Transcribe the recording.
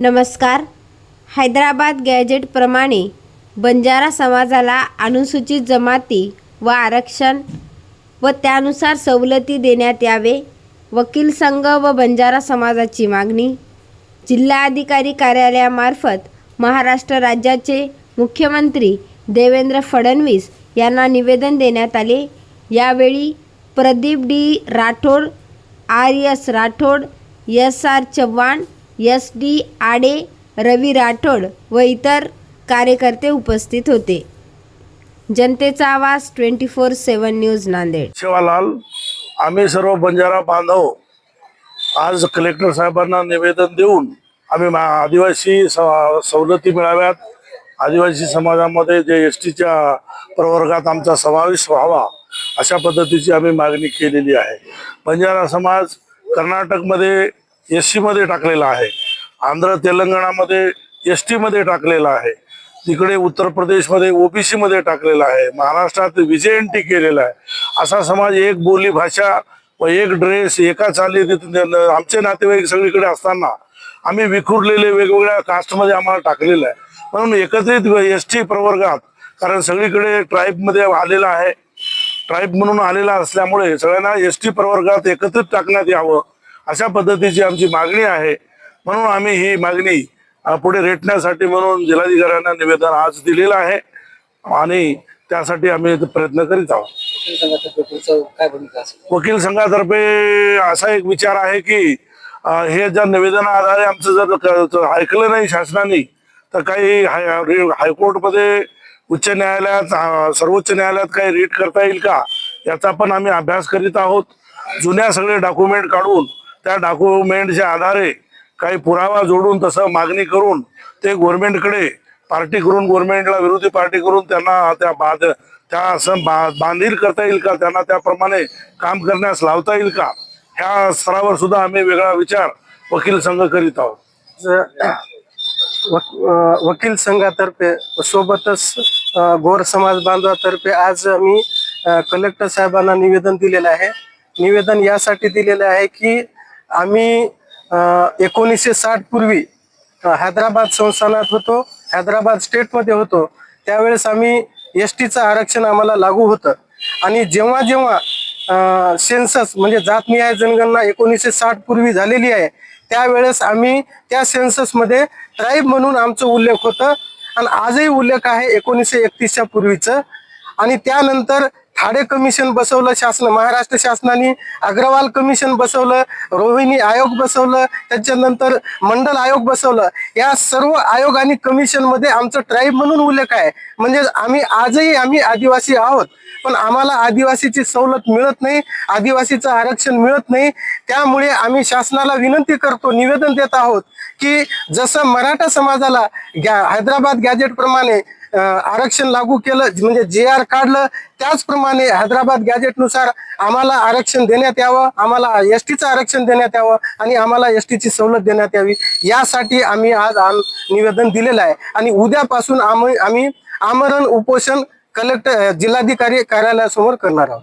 नमस्कार. हैदराबाद गॅजेटप्रमाणे बंजारा समाजाला अनुसूचित जमाती व आरक्षण व त्यानुसार सवलती देण्यात यावे वकील संघ व बंजारा समाजाची मागणी. जिल्हाधिकारी कार्यालयामार्फत महाराष्ट्र राज्याचे मुख्यमंत्री देवेंद्र फडणवीस यांना निवेदन देण्यात आले. यावेळी Pradeep D Rathod R S Rathod S R Chavan S D Ade Ravi Rathod व इतर कार्यकर्ते उपस्थित होते. जनतेचा आवाज twenty four seven news Nanded. Shivalal आम्ही सर्व बंजारा बांधव आज कलेक्टर साहेबांना निवेदन देऊन आम्ही मा- आदिवासी स- सवलती मिळाव्यात. आदिवासी समाजामध्ये जे एस टीच्या प्रवर्गात आमचा समावेश व्हावा अशा पद्धतीची आम्ही मागणी केलेली आहे. बंजारा समाज कर्नाटकमध्ये एसमध्ये टाकलेला आहे. आंध्र तेलंगणामध्ये एस टीमध्ये टाकलेला आहे. तिकडे उत्तर प्रदेशमध्ये ओबीसी मध्ये टाकलेला आहे. महाराष्ट्रात विजयंती केलेला आहे. असा समाज एक बोली भाषा व एक ड्रेस एका चाली आमचे नातेवाईक सगळीकडे असताना आम्ही विखुरलेले वेगवेगळ्या कास्टमध्ये आम्हाला टाकलेलं आहे. म्हणून एकत्रित एस टी प्रवर्गात कारण सगळीकडे ट्राईबमध्ये आलेला आहे. ट्राईब म्हणून आलेला असल्यामुळे सगळ्यांना एस टी प्रवर्गात एकत्रित टाकण्यात यावं. अशा पद्धतीची आमची मागणी आहे. म्हणून आम्ही ही मागणी पुढे रेटण्यासाठी म्हणून जिल्हाधिकाऱ्यांना निवेदन आज दिलेलं आहे आणि त्यासाठी आम्ही प्रयत्न करीत आहोत. वकील संघातर्फे असा एक विचार आहे की हे जर निवेदना आधारे आमचं जर ऐकलं नाही शासनाने तर काही हाय हायकोर्टमध्ये उच्च न्यायालयात सर्वोच्च न्यायालयात काही रीट करता येईल का? याचा पण आम्ही अभ्यास करीत आहोत. जुन्या सगळे डॉक्युमेंट काढून त्या डॉक्युमेंटच्या आधारे काही पुरावा जोडून तसं मागणी करून ते गव्हर्नमेंटकडे पार्टी करून गव्हर्नमेंटला विरोधी पार्टी करून त्यांना त्या बाद त्या असं बा बांधील करता येईल का? त्यांना त्याप्रमाणे काम करण्यास लावता येईल का? ह्या स्तरावर सुद्धा आम्ही वेगळा विचार वकील संघ करीत आहोत. वकील संघातर्फे सोबतच गोर समाज बांधवातर्फे आज मी कलेक्टर साहेबांना निवेदन दिलेलं आहे. निवेदन यासाठी दिलेलं आहे की आम्ही एकोणीसशे साठ पूर्वी हैदराबाद संस्थानात होतो हैदराबाद स्टेटमध्ये होतो. त्यावेळेस आम्ही एस टीचं आरक्षण आम्हाला लागू होतं. आणि जेव्हा जेव्हा सेन्सस म्हणजे जातनिहाय जनगणना एकोणीसशे साठ पूर्वी झालेली आहे त्यावेळेस आम्ही त्या सेन्ससमध्ये ट्राईब म्हणून आमचं उल्लेख होतं. आणि आजही उल्लेख आहे एकोणीसशे एकतीसच्या पूर्वीचं. आणि त्यानंतर ठाडे कमिशन बसवलं शासन महाराष्ट्र शासनाने अग्रवाल कमिशन बसवलं रोहिणी आयोग बसवलं त्याच्यानंतर मंडल आयोग बसवलं. या सर्व आयोग आणि कमिशनमध्ये आमचं ट्राईब म्हणून उल्लेख आहे. म्हणजे आम्ही आजही आम्ही आदिवासी आहोत. पण आम्हाला आदिवासीची सवलत मिळत नाही आदिवासीचं आरक्षण मिळत नाही. त्यामुळे आम्ही शासनाला विनंती करतो निवेदन देत आहोत की जसं मराठा समाजाला गॅ हैदराबाद गॅजेट प्रमाणे आरक्षण लागू केलं म्हणजे जे आर काढलं त्याचप्रमाणे हैदराबाद गॅजेटनुसार आम्हाला आरक्षण देण्यात यावं आम्हाला एस टीचं आरक्षण देण्यात यावं आणि आम्हाला एस टीची सवलत देण्यात यावी यासाठी आम्ही आज आम- निवेदन दिलेलं आहे. आणि उद्यापासून आम्ही आम्ही आमरण उपोषण कलेक्टर जिल्हाधिकारी कार्यालयासमोर करणार आहोत.